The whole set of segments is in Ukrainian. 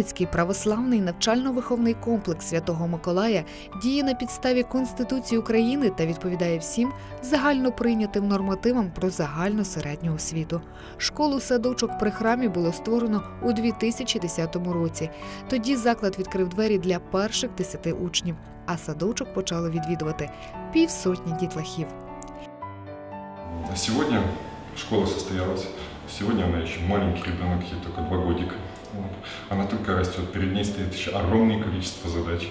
Вінницький православний навчально-виховний комплекс Святого Миколая діє на підставі Конституції України та відповідає всім загально прийнятим нормативам про загальну середню освіту. Школу садочок при храмі було створено у 2010 році. Тоді заклад відкрив двері для перших десяти учнів, а садочок почало відвідувати півсотні дітлахів. Сегодня школа состоялась. Сегодня она еще маленький ребенок, ей только два годика. Она только растет, перед ней стоит еще огромное количество задач.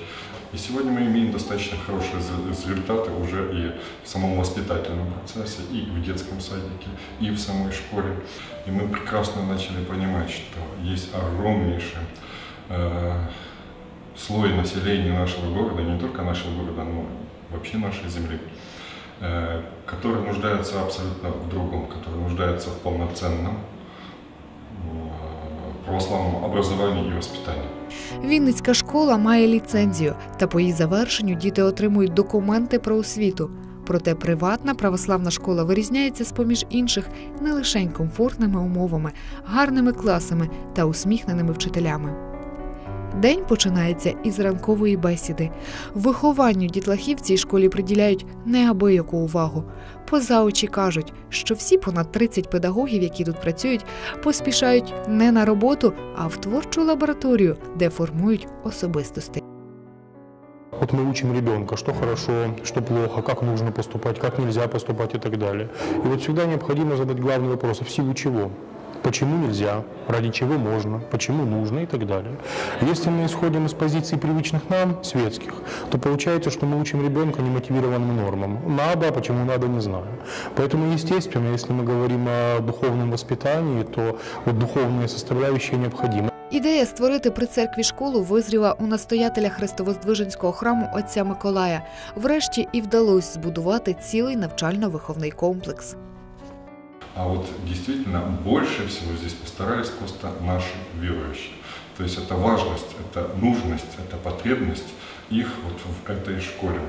И сегодня мы имеем достаточно хорошие резу- результаты уже и в самом воспитательном процессе, и в детском садике, и в самой школе. И мы прекрасно начали понимать, что есть огромнейший э, слой населения нашего города, не только нашего города, но вообще нашей земли, э, который нуждается абсолютно в другом, который нуждается в полноценном э, образованию и воспитанию. Вінницька школа має ліцензію, та по її завершенню діти отримують документи про освіту. Проте приватна православна школа вирізняється з поміж інших не лише комфортними умовами, гарними класами та усміхненими вчителями. День починається із ранкової бесіди. Вихованню дітлахів в цій школі приділяють неабияку увагу. Поза очі кажуть, що всі понад 30 педагогів, які тут працюють, поспішають не на роботу, а в творчу лабораторію, де формують особистості. Вот мы учим ребенка, что хорошо, что плохо, как нужно поступать, как нельзя поступать и так далее. И вот всегда необходимо задать главный вопрос, а в силу чего? Почему нельзя, ради чего можно, почему нужно и так далее. Если мы исходим из позиций привычных нам, светских, то получается, что мы учим ребенка немотивированным нормам. Надо, а почему надо, не знаю. Поэтому, естественно, если мы говорим о духовном воспитании, то вот духовные составляющие необходимы. Ідея створити при церкві школу визріла у настоятеля Христовоздвиженського храму отця Миколая. Врешті і вдалося збудувати цілий навчально-виховний комплекс. А вот действительно больше всего здесь постарались просто наши верующие. То есть это важность, это нужность, это потребность их вот в этой школе.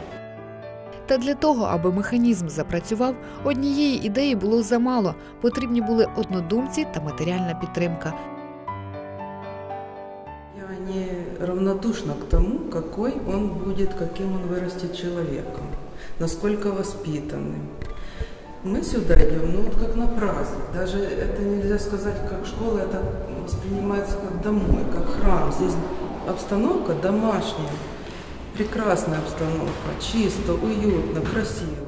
Та для того, аби механізм запрацював, однієї ідеї було замало. Потрібні були однодумці та матеріальна підтримка. Я не равнодушна к тому, какой он будет, каким он вырастет человеком, насколько воспитанным. Мы сюда идем, ну вот как на праздник. Даже это нельзя сказать как школа, это воспринимается как домой, как храм. Здесь обстановка домашняя, прекрасная обстановка, чисто, уютно, красиво.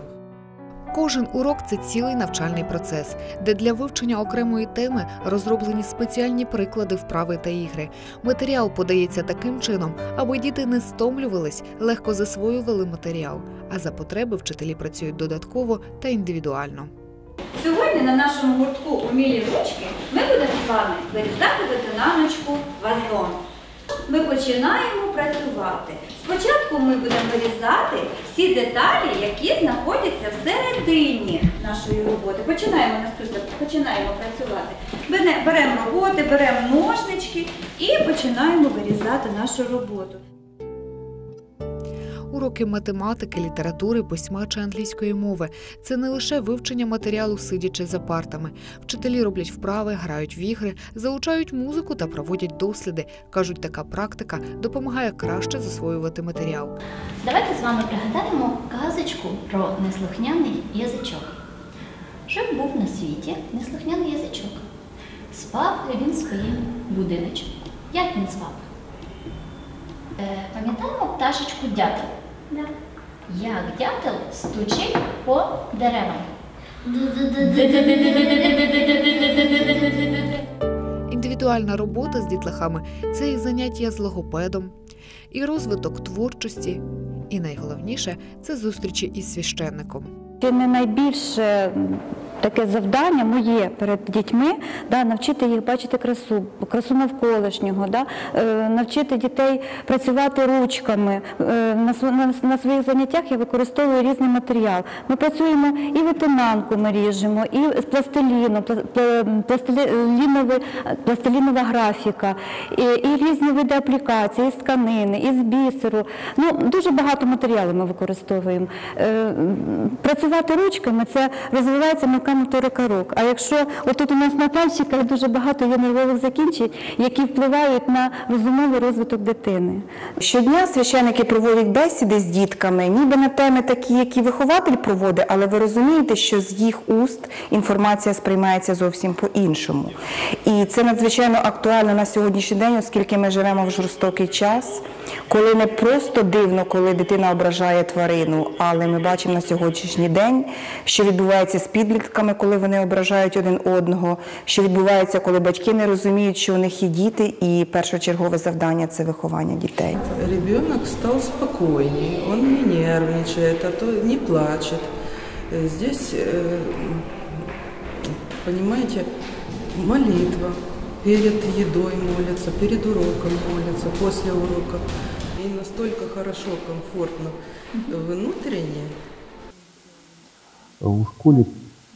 Кожен урок це цілий навчальний процес, де для вивчення окремої теми розроблені спеціальні приклади вправи та ігри. Матеріал подається таким чином, аби діти не стомлювались, легко засвоювали матеріал. А за потреби вчителі працюють додатково та індивідуально. Сьогодні на нашому гуртку «Умілі ручки ми будемо з вами вирізати ветенаночку вазон. Ми починаємо працювати. Спочатку ми будемо вирізати всі деталі, які знаходяться всередині нашої роботи. Починаємо починаємо працювати. Беремо роботи, беремо ножнички і починаємо вирізати нашу роботу. Уроки математики, літератури, письма чи англійської мови це не лише вивчення матеріалу, сидячи за партами. Вчителі роблять вправи, грають в ігри, залучають музику та проводять досліди. кажуть, така практика допомагає краще засвоювати матеріал. Давайте з вами пригадаємо казочку про неслухняний язичок. Жив був на світі неслухняний язичок. Спав він своїм будиночку. Як він спав? Е, пам'ятаємо пташечку дятел? Як дятел стучить по деревам. Індивідуальна робота з дітлахами це і заняття з логопедом, і розвиток творчості, і найголовніше це зустрічі із священником. Чи не найбільше таке завдання моє перед дітьми да, навчити їх бачити красу, красу навколишнього, да, е, навчити дітей працювати ручками. Е, на, своїх заняттях я використовую різний матеріал. Ми працюємо і ветенанку ми ріжемо, і з пластиліну, пла- пла- пластилінова графіка, і, і різні види аплікацій, із тканини, із бісеру. Ну, дуже багато матеріалу ми використовуємо. Е, Працювати ручками це розвивається механізм яка моторика рук. А якщо отут у нас на пальчиках дуже багато є нервових закінчень, які впливають на розумовий розвиток дитини. Щодня священники проводять бесіди з дітками, ніби на теми такі, які вихователь проводить, але ви розумієте, що з їх уст інформація сприймається зовсім по-іншому. І це надзвичайно актуально на сьогоднішній день, оскільки ми живемо в жорстокий час, коли не просто дивно, коли дитина ображає тварину, але ми бачимо на сьогоднішній день, що відбувається з підлітками, коли вони ображають один одного, що відбувається, коли батьки не розуміють, що у них є діти, і першочергове завдання це виховання дітей. Ребенок стал спокойнее, он не нервничает, а то не плачет. Э, Здесь, э, понимаете, молитва. Перед едой молятся, перед уроком молятся, после урока. И настолько хорошо, комфортно внутренне. У школі,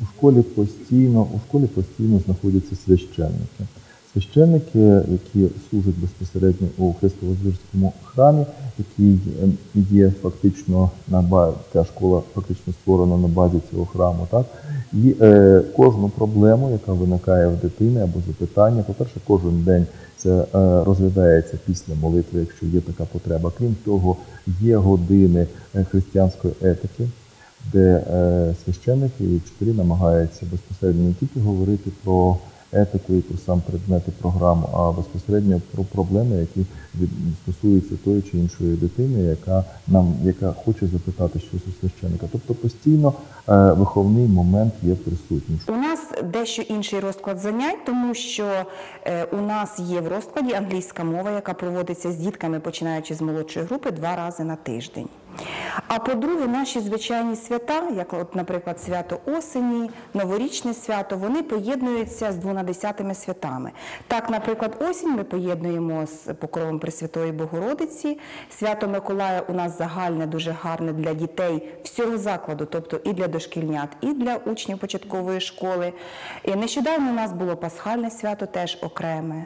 у школі постійно, у школі постійно знаходяться священники. Священники, які служать безпосередньо у Христово-Звірському храмі, який ем, є фактично на базі, ця школа фактично створена на базі цього храму. Так? І е, кожну проблему, яка виникає в дитини або запитання, по-перше, кожен день це е, розглядається після молитви, якщо є така потреба. Крім того, є години е, християнської етики, де е, священники і вчителі намагаються безпосередньо не тільки говорити про етику і про сам предмет і програму, а безпосередньо про проблеми, які стосуються тої чи іншої дитини, яка нам яка хоче запитати щось у священника. Тобто постійно е, виховний момент є присутнім. У нас дещо інший розклад занять, тому що е, у нас є в розкладі англійська мова, яка проводиться з дітками, починаючи з молодшої групи, два рази на тиждень. А по-друге, наші звичайні свята, як, от, наприклад, свято осені, новорічне свято, вони поєднуються з двонадесятими святами. Так, наприклад, осінь ми поєднуємо з покровом Пресвятої Богородиці. Свято Миколая у нас загальне, дуже гарне для дітей всього закладу, тобто і для дошкільнят, і для учнів початкової школи. І нещодавно у нас було пасхальне свято, теж окреме.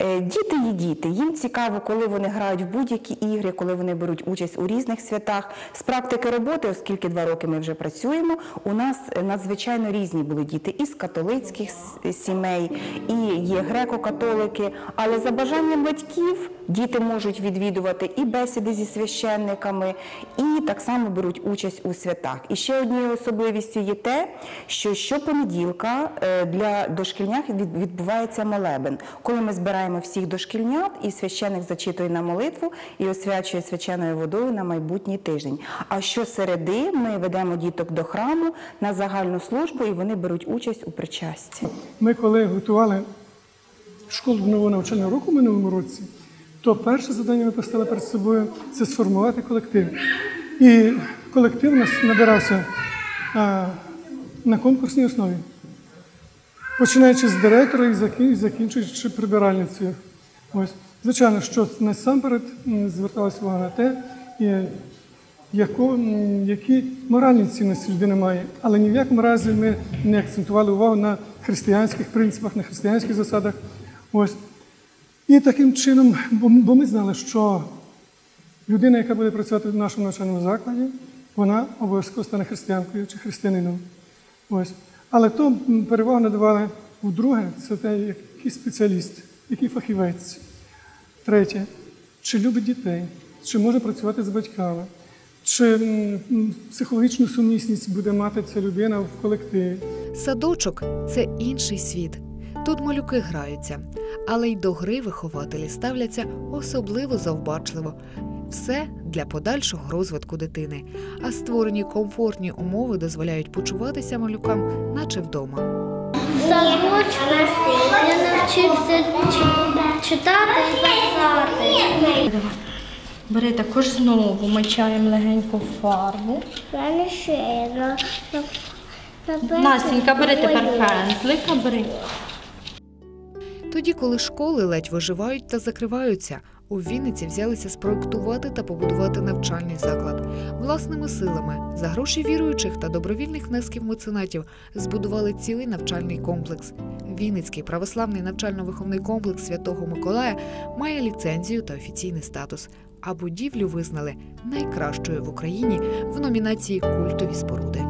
Е, Діти є діти. Їм цікаво, коли вони грають в будь-які ігри, коли вони беруть участь у різних святах. З практики роботи, оскільки два роки ми вже працюємо, у нас е, надзвичайно різні були діти із католицьких сімей, і є греко-католики. Але за бажанням батьків діти можуть відвідувати і бесіди зі священниками, і так само беруть участь у святах. І ще однією особливістю є те, що щопонеділка е, для дошкільнят від- відбувається молебен, коли ми збираємо всіх дошкільнят, і священник зачитує на молитву і освячує свяченою водою на майбутній тиждень. А щосереди ми ведемо діток до храму на загальну службу, і вони беруть участь у причасті. Ми коли готували школу до нового навчального року в минулому році, то перше завдання ми поставили перед собою це сформувати колектив. І колектив у нас набирався а, на конкурсній основі, починаючи з директора і закінчуючи прибиральницею. Ось. Звичайно, що насамперед зверталася увага на те, м, які моральні цінності людина має. Але ні в якому разі ми не акцентували увагу на християнських принципах, на християнських засадах. Ось. І таким чином, бо ми знали, що людина, яка буде працювати в нашому навчальному закладі, вона обов'язково стане християнкою чи християнином. Ось. Але то перевагу надавали вдруге, це те, який спеціаліст, який фахівець. Третє, чи любить дітей, чи може працювати з батьками, чи психологічну сумісність буде мати ця людина в колективі. Садочок це інший світ. Тут малюки граються, але й до гри вихователі ставляться особливо завбачливо. Все для подальшого розвитку дитини, а створені комфортні умови дозволяють почуватися малюкам, наче вдома. Садочку я навчився читати і писати. Бери також знову мочаємо легеньку фарбу. Настенька, бери тепер пензлика, бери. Тоді, коли школи ледь виживають та закриваються, у Вінниці взялися спроектувати та побудувати навчальний заклад. Власними силами, за гроші віруючих та добровільних внесків меценатів, збудували цілий навчальний комплекс. Вінницький православний навчально-виховний комплекс Святого Миколая має ліцензію та офіційний статус. А будівлю визнали найкращою в Україні в номінації Культові споруди.